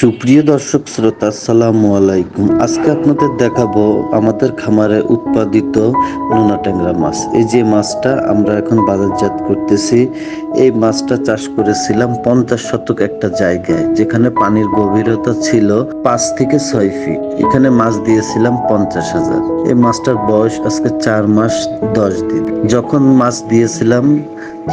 সুপ্রিয় দর্শক শ্রোতা, আসসালামু আলাইকুম। আজকে আপনাদের দেখাবো আমাদের খামারে উৎপাদিত নোনা ট্যাংরা মাছ। এই যে মাছটা আমরা এখন বাজারজাত করতেছি, এই মাছটা চাষ করেছিলাম পঞ্চাশ শতক একটা জায়গায়, যেখানে পানির গভীরতা ছিল পাঁচ থেকে ছয় ফিট। এখানে মাছ দিয়েছিলাম পঞ্চাশ হাজার। এই মাছটার বয়স আজকে চার মাস দশ দিন। যখন মাছ দিয়েছিলাম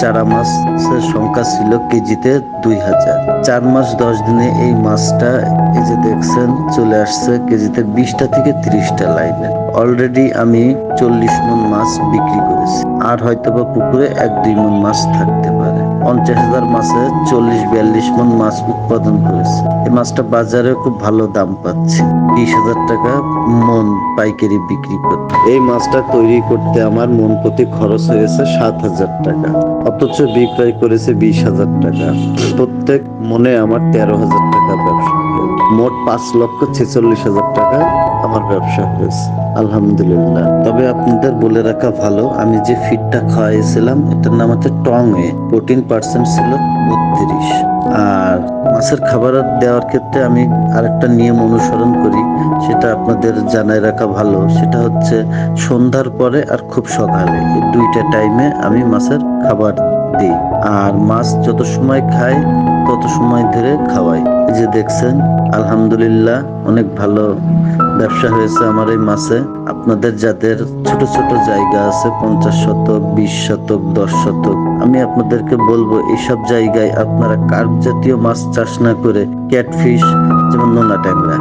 চারা মাছের সংখ্যা ছিল কেজিতে দুই হাজার। চার মাস দশ দিনে এই মাছটা এই যে দেখছেন, চলে আসছে কেজিতে বিশটা থেকে ত্রিশটা লাইনে। অলরেডি আমি চল্লিশ মন মাছ বিক্রি করেছি। আর হয়তো বা পুকুরে এক দুই মন মাছ থাকতে পারে। পঞ্চাশ হাজার মাছে চল্লিশ বিয়াল্লিশ মন মাছ উৎপাদন করেছে। এই মাছটা বাজারে খুব ভালো দাম পাচ্ছে। বিশ হাজার টাকা মন পাইকারি বিক্রি করতে। এই মাছটা তৈরি করতে আমার মন প্রতি খরচ হয়েছে সাত হাজার টাকা। অথচ বিক্রয় করেছে বিশ হাজার টাকা। প্রত্যেক মনে আমার তেরো হাজার টাকা মোট পাঁচ লক্ষ ছেচল্লিশ হাজার টাকা আমার ব্যবসা হয়েছে, আলহামদুলিল্লাহ। তবে আপনাদের বলে রাখা ভালো, আমি যে ফিডটা খাওয়াইছিলাম, এটার নাম হচ্ছে টং এ প্রোটিন পার্সেন্ট ছিল বত্রিশ। আর মাছের খাবার দেওয়ার ক্ষেত্রে আমি আরেকটা নিয়ম অনুসরণ করি, সেটা আপনাদের জানাই রাখা ভালো। সেটা হচ্ছে সন্ধ্যার পরে আর খুব সকালে দুইটা টাইমে আমি মাছের খাবার দিই। আর মাছ যত সময় খাই তত সময় ধরে খাওয়াই। এই যে দেখছেন, আলহামদুলিল্লাহ, অনেক ভালো ব্যবসা হয়েছে আমার এই মাছে। আপনাদের যাদের ছোট ছোট জায়গা আছে, পঞ্চাশ শতক, বিশ শতক, দশ শতক, আমি আপনাদেরকে বলব এইসব জায়গায় আপনারা কার্প জাতীয় মাছ চাষ না করে ক্যাটফিশ যেমন নোনা ট্যাংরা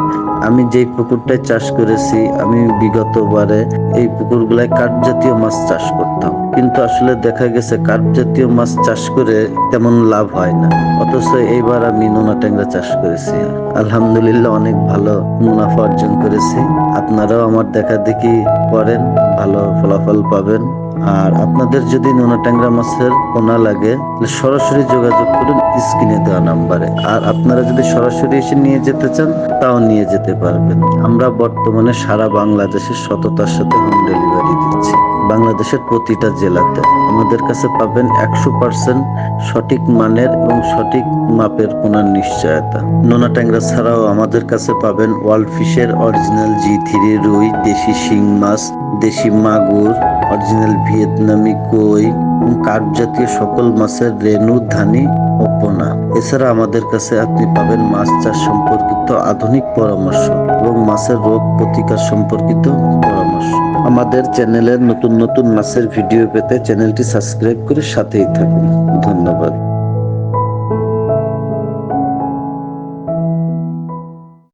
আমি যেই পুকুরটায় চাষ করেছি, আমি বিগত বারে এই পুকুরগুলায় কাঠ জাতীয় মাছ চাষ করতাম। কিন্তু আসলে দেখা গেছে কাঠ জাতীয় মাছ চাষ করে তেমন লাভ হয় না। অথচ এইবার আমি নোনা ট্যাংরা চাষ করেছি। আলহামদুলিল্লাহ অনেক ভালো মুনাফা অর্জন করেছি। আপনারাও আমার দেখা দেখি করেন, ভালো ফলাফল পাবেন। আর আপনাদের যদি নোনা ট্যাংরা মাছের পোনা লাগে সরাসরি যোগাযোগ করুন স্ক্রিনে দেওয়া নাম্বারে। আর আপনারা যদি সরাসরি এসে নিয়ে যেতে চান, তাও নিয়ে যেতে পারবেন। আমরা বর্তমানে সারা বাংলাদেশের সততার সাথে হোম ডেলিভারি দিচ্ছি। বাংলাদেশের প্রতিটা জেলাতে আমাদের কাছে পাবেন একশো পার্সেন্ট সঠিক মানের এবং সঠিক মাপের পোনার নিশ্চয়তা। নোনা ট্যাংরা ছাড়াও আমাদের কাছে পাবেন ওয়ার্ল্ড ফিশের অরিজিনাল জি থ্রি রুই, দেশি শিং মাছ, দেশি মাগুর, অরিজিনাল ভিয়েতনামি কই কার্প জাতীয় সকল মাছের রেনু ধানি ও পোনা। এছাড়া আমাদের কাছে আপনি পাবেন মাছ চাষ সম্পর্কিত আধুনিক পরামর্শ এবং মাছের রোগ প্রতিকার সম্পর্কিত পরামর্শ। আমাদের চ্যানেলের নতুন নতুন নাচের ভিডিও পেতে চ্যানেলটি সাবস্ক্রাইব করে সাথেই থাকুন।